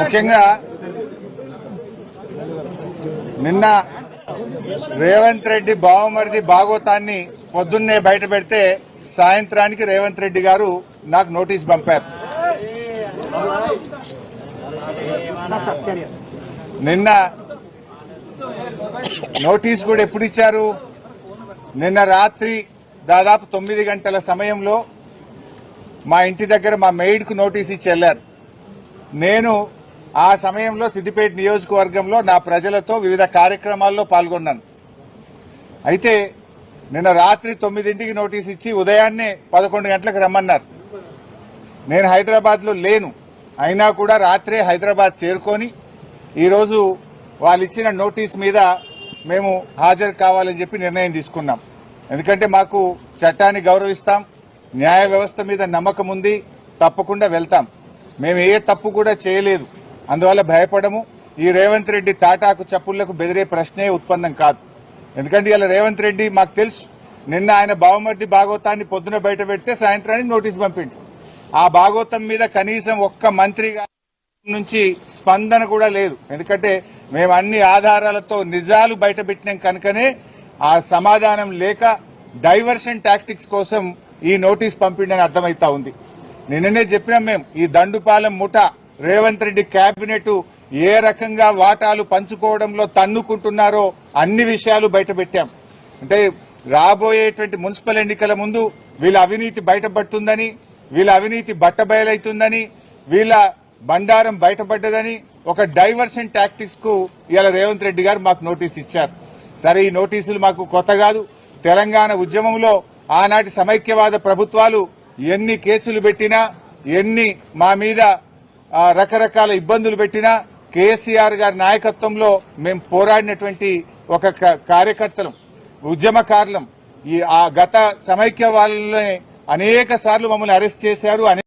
ముఖ్యంగా నిన్న రేవంత్ రెడ్డి బావమరిది భాగోతాన్ని పొద్దున్నే బయట పెడితే సాయంత్రానికి రేవంత్ రెడ్డి గారు నాకు నోటీస్ పంపారు. నిన్న నోటీస్ కూడా ఎప్పుడు ఇచ్చారు? నిన్న రాత్రి దాదాపు తొమ్మిది గంటల సమయంలో మా ఇంటి దగ్గర మా మెయిడ్కు నోటీస్ ఇచ్చి వెళ్ళారు. నేను ఆ సమయంలో సిద్దిపేట నియోజకవర్గంలో నా ప్రజలతో వివిధ కార్యక్రమాల్లో పాల్గొన్నాను. అయితే నిన్న రాత్రి తొమ్మిదింటికి నోటీస్ ఇచ్చి ఉదయాన్నే పదకొండు గంటలకు రమ్మన్నారు. నేను హైదరాబాద్లో లేను. అయినా కూడా రాత్రే హైదరాబాద్ చేరుకొని ఈరోజు వాళ్ళు ఇచ్చిన నోటీస్ మీద మేము హాజరు కావాలని చెప్పి నిర్ణయం తీసుకున్నాం. ఎందుకంటే మాకు చట్టాన్ని గౌరవిస్తాం న్యాయ వ్యవస్థ మీద నమ్మకం ఉంది తప్పకుండా వెళ్తాం. మేము ఏ తప్పు కూడా చేయలేదు. అందువల్ల భయపడము. ఈ రేవంత్ రెడ్డి తాటాకు చప్పుళ్ళకు బెదిరే ప్రశ్నే ఉత్పన్నం కాదు. ఎందుకంటే ఇలా రేవంత్ రెడ్డి మాకు తెలుసు. నిన్న ఆయన బావమర్ది భాగవతాన్ని పొద్దున బయట పెడితే సాయంత్రానికి నోటీస్ పంపిండు. ఆ భాగవతం మీద కనీసం ఒక్క మంత్రిగా నుంచి స్పందన కూడా లేదు. ఎందుకంటే మేము అన్ని ఆధారాలతో నిజాలు బయట పెట్టినాం కనుకనే ఆ సమాధానం లేక డైవర్షన్ టాక్టిక్స్ కోసం ఈ నోటీస్ పంపిండని అర్థమైతా ఉంది. నిన్ననే చెప్పినాం మేము ఈ దండుపాలెం ముఠ రేవంత్ రెడ్డి కేబినెట్ ఏ రకంగా వాటాలు పంచుకోవడంలో తన్నుకుంటున్నారో అన్ని విషయాలు బయటపెట్టాం అంటే రాబోయేటువంటి మున్సిపల్ ఎన్నికల ముందు వీళ్ళ అవినీతి బయటపడుతుందని వీళ్ళ అవినీతి బట్టబయలైతుందని వీళ్ళ బండారం బయటపడ్డదని ఒక డైవర్షన్ టాక్టిక్స్కు ఇలా రేవంత్ రెడ్డి గారు మాకు నోటీస్ ఇచ్చారు. సరే ఈ నోటీసులు మాకు కొత్త కాదు. తెలంగాణ ఉద్యమంలో ఆనాటి సమైక్యవాద ప్రభుత్వాలు ఎన్ని కేసులు పెట్టినా ఎన్ని మా మీద రకరకాల ఇబ్బందులు పెట్టినా కేసీఆర్ గారి నాయకత్వంలో మేము పోరాడినటువంటి ఒక క- కార్యకర్తలం ఉద్యమకారులం. ఈ ఆ గత సమైక్య వాళ్ళనే అనేక సార్లు మమ్మల్ని అరెస్ట్ చేశారు అనే